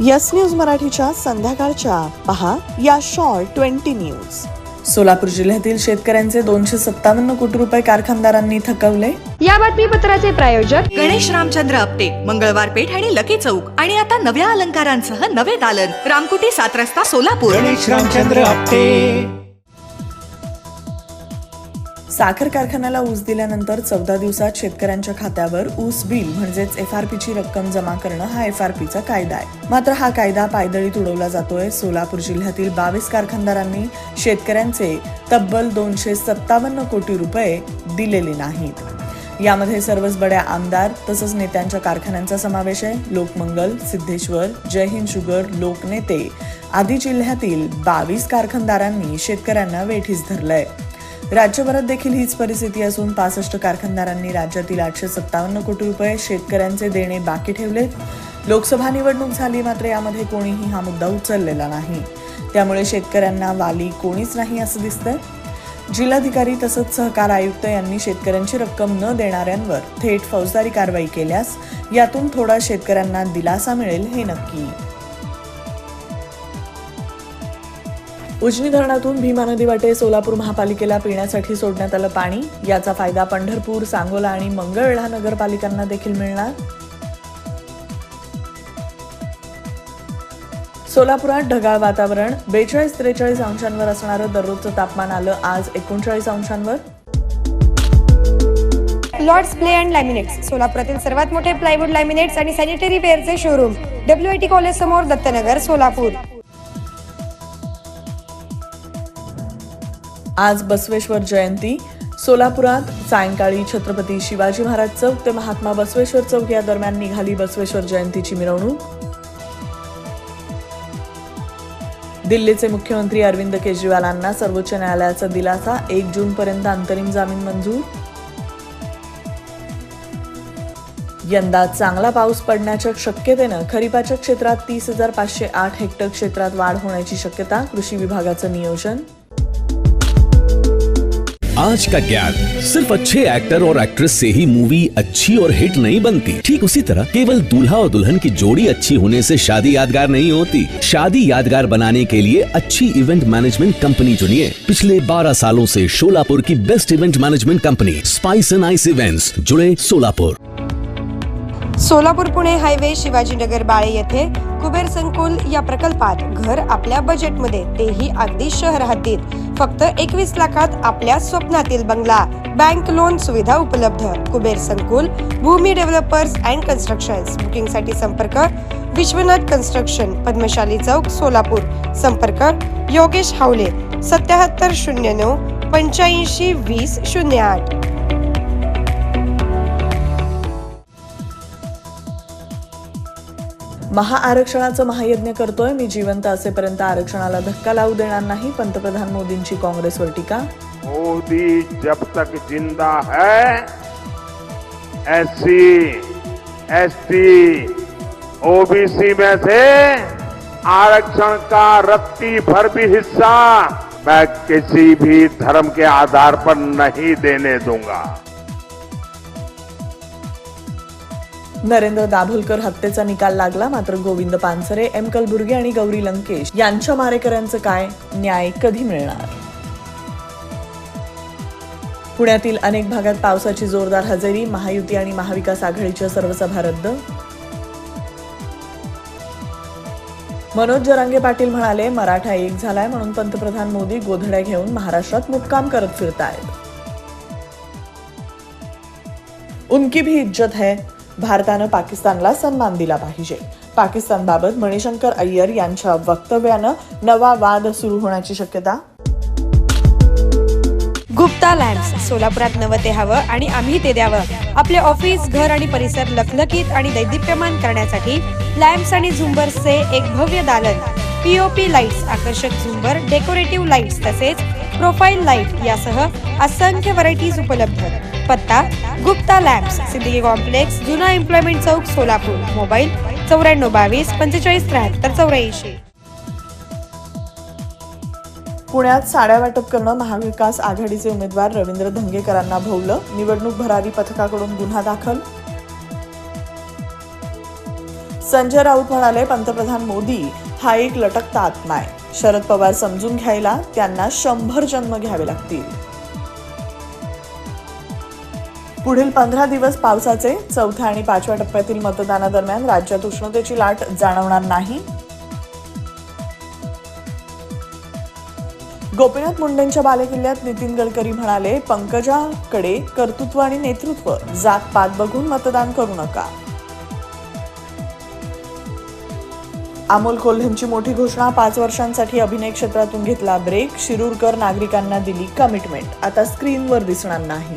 Yes news मराठीच्या संध्याकाळच्या. पहा या शॉर्ट ट्वेंटी न्यूज. सोलापूर जिल्ह्यातील शेतकऱ्यांचे दोनशे सत्तावन्न कोटी रुपये कारखानदारांनी थकवले. या बातमीपत्राचे प्रायोजक गणेश रामचंद्र आपटे मंगळवार पेठ आणि लकी चौक आणि आता नव्या अलंकारांसह नवे दालन. रामकुटी सात रस्ता सोलापूर. गणेश रामचंद्र आपटे. साखर कारखान्याला ऊस दिल्यानंतर चौदा दिवसात शेतकऱ्यांच्या खात्यावर ऊस बिल म्हणजेच एफ आर पीची रक्कम जमा करणं हा एफ आर पीचा कायदा आहे. मात्र हा कायदा पायदळीत उडवला जातोय. सोलापूर जिल्ह्यातील बावीस कारखानदारांनी शेतकऱ्यांचे तब्बल दोनशे सत्तावन्न कोटी रुपये दिलेले नाहीत. यामध्ये सर्वच बड्या आमदार तसंच नेत्यांच्या कारखान्यांचा समावेश आहे. लोकमंगल सिद्धेश्वर जय हिंद शुगर लोकनेते आदी जिल्ह्यातील बावीस कारखानदारांनी शेतकऱ्यांना वेठीस धरलंय. राज्यभरात देखील हीच परिस्थिती असून पासष्ट कारखानदारांनी राज्यातील आठशे सत्तावन्न कोटी रुपये शेतकऱ्यांचे देणे बाकी ठेवलेत. लोकसभा निवडणूक झाली मात्र यामध्ये कोणीही हा मुद्दा उचललेला नाही. त्यामुळे शेतकऱ्यांना वाली कोणीच नाही असं दिसतंय. जिल्हाधिकारी तसंच सहकार आयुक्त यांनी शेतकऱ्यांची रक्कम न देणाऱ्यांवर थेट फौजदारी कारवाई केल्यास यातून थोडा शेतकऱ्यांना दिलासा मिळेल हे नक्की. उजनी धरणातून भीमा नदी वाटे सोलापूर महापालिकेला पिण्यासाठी सोडण्यात आलं पाणी. याचा फायदा पंढरपूर सांगोला आणि मंगळवेढा नगरपालिकांना देखील मिळणार. सोलापुरात ढगाळ वातावरण. बेचाळीस त्रेचाळीस अंशांवर असणारं दररोजचं तापमान आलं आज एकोणचाळीस अंशांवर. लॉर्ड्स प्ले अँड लॅमिनेट्स सोलापुरातील सर्वात मोठे प्लायवूड लॅमिनेट्स आणि sanitary वेअरचे showroom W I T college समोर दत्तनगर सोलापूर. आज बसवेश्वर जयंती. सोलापुरात सायंकाळी छत्रपती शिवाजी महाराज चौक ते महात्मा बसवेश्वर चौक या दरम्यान निघाली बसवेश्वर जयंतीची मिरवणूक. दिल्लीचे मुख्यमंत्री अरविंद केजरीवालांना सर्वोच्च न्यायालयाचा दिलासा एक जून पर्यंत अंतरिम जामीन मंजूर. यंदा चांगला पाऊस पडण्याच्या शक्यतेनं खरीपाच्या क्षेत्रात तीस हजार पाचशे आठ हेक्टर क्षेत्रात वाढ होण्याची शक्यता कृषी विभागाचं नियोजन. आज का ज्ञान सिर्फ़ अच्छे एक्टर और एक्ट्रेस से ही मूवी अच्छी और हिट नहीं बनती। ठीक उसी तरह केवल दूल्हा और दुल्हन की जोड़ी अच्छी होने से शादी यादगार नहीं होती। शादी यादगार बनाने के लिए अच्छी इवेंट मैनेजमेंट कंपनी चुनिए। पिछले 12 सालों से शोलापुर की best event management company spice and ice events जुड़े सोलापुर सोलापूर पुणे हायवे शिवाजीनगर बाळे येथे कुबेर संकुल या प्रकल्पात घर आपल्या बजेटमध्ये तेही अगदी शहर हद्दीत. फक्त एकवीस लाखात आपल्या स्वप्नातील बंगला बँक लोन सुविधा उपलब्ध. कुबेर संकुल भूमी डेव्हलपर्स अँड कन्स्ट्रक्शन्स. बुकिंगसाठी संपर्क विश्वनाथ कन्स्ट्रक्शन पद्मशाली चौक सोलापूर. संपर्क योगेश हावले सत्याहत्तर शून्य नऊ पंच्याऐंशी वीस शून्य आठ. महाआरक्षणाचं महायज्ञ करतोय. मी जिवंत असेपर्यंत आरक्षणाला धक्का लावू देणार नाही. पंतप्रधान मोदींची काँग्रेसवर टीका. मोदी जब तक जिंदा है एससी एसटी ओबीसी में से आरक्षण का रत्ती भर भी हिस्सा मैं किसी भी धर्म के आधार पर नहीं देने दूंगा। नरेंद्र दाभोलकर हत्येचा निकाल लागला मात्र गोविंद पानसरे एम कलबुर्गे आणि गौरी लंकेश यांच्या मारेकऱ्यांचं काय न्याय कधी मिळणार? पुण्यातील अनेक भागात पावसाची जोरदार हजेरी महायुती आणि महाविकास आघाडीच्या सर्व सभा रद्द. मनोज जरांगे पाटील म्हणाले मराठा एक झालाय म्हणून पंतप्रधान मोदी गोधड्या घेऊन महाराष्ट्रात मुक्काम करत फिरतायत. उनकी भी इज्जत है भारतानं पाकिस्तानला सन्मान दिला पाहिजे. पाकिस्तानबाबत मणिशंकर अय्यर यांच्या वक्तव्यानं नवा वाद सुरू होण्याची शक्यता? गुप्ता लॅम्प्स सोलापुरात नवं ते हवं आणि आम्ही ते द्यावं. आपले ऑफिस घर आणि परिसर लखलखीत आणि दैदिप्यमान करण्यासाठी लॅम्प्स आणि झुंबर्सचे एक भव्य दालन. पीओपी लाईट्स आकर्षक झुंबर डेकोरेटिव्ह लाईट्स तसेच प्रोफाईल लाइट यासह असंख्य व्हरायटीज उपलब्ध. पत्ता गुप्ता लॅम्प्स सिद्दीकी कॉम्प्लेक्स जुना एम्प्लॉयमेंट चौक सोलापूर मोबाईल चौऱ्याण्णव बावीस पंचेचाळीस त्र्याहत्तर चौऱ्याऐंशी. पुण्यात साड्या वाटप करणं महाविकास आघाडीचे उमेदवार रवींद्र धंगेकरांना भोवलं निवडणूक भरारी पथकाकडून गुन्हा दाखल. संजय राऊत म्हणाले पंतप्रधान मोदी हा एक लटकता आत्मा आहे. शरद पवार समजून घ्यायला त्यांना शंभर जन्म घ्यावे लागतील. पुढील पंधरा दिवस पावसाचे चौथ्या आणि पाचव्या टप्प्यातील मतदानादरम्यान राज्यात उष्णतेची लाट जाणवणार नाही. गोपीनाथ मुंडेंच्या बालेकिल्ल्यात नितीन गडकरी म्हणाले पंकजाकडे कर्तृत्व आणि नेतृत्व जात पात बघून मतदान करू नका. अमोल कोल्हेंची मोठी घोषणा पाच वर्षांसाठी अभिनय क्षेत्रातून घेतला ब्रेक शिरूरकर नागरिकांना दिली कमिटमेंट आता स्क्रीनवर दिसणार नाही.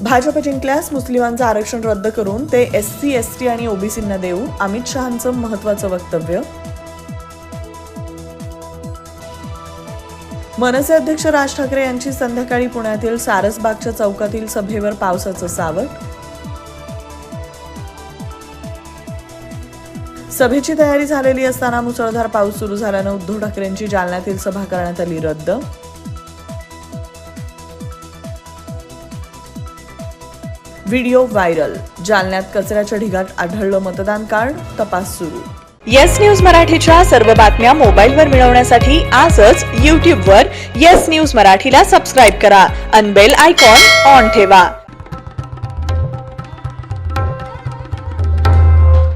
भाजप जिंकल्यास मुस्लिमांचं आरक्षण रद्द करून ते एस सी एस टी आणि ओबीसींना देऊ अमित शहांचं महत्वाचं वक्तव्य. मनसे अध्यक्ष राज ठाकरे यांची संध्याकाळी पुण्यातील सारसबागच्या चौकातील सभेवर पावसाचं सावट. सभेची तयारी झालेली असताना मुसळधार पाऊस सुरू झाल्यानं उद्धव ठाकरेंची जालन्यातील सभा करण्यात आली रद्द. Video viral. जालन्यात कचऱ्याच्या ढिगात आढळलं मतदान कार्ड तपास सुरू. येस न्यूज मराठीच्या सर्व बातम्या मोबाईलवर मिळवण्यासाठी आजच यूट्यूबवर येस न्यूज मराठीला सबस्क्राईब करा. अनबेल आयकॉन ऑन ठेवा.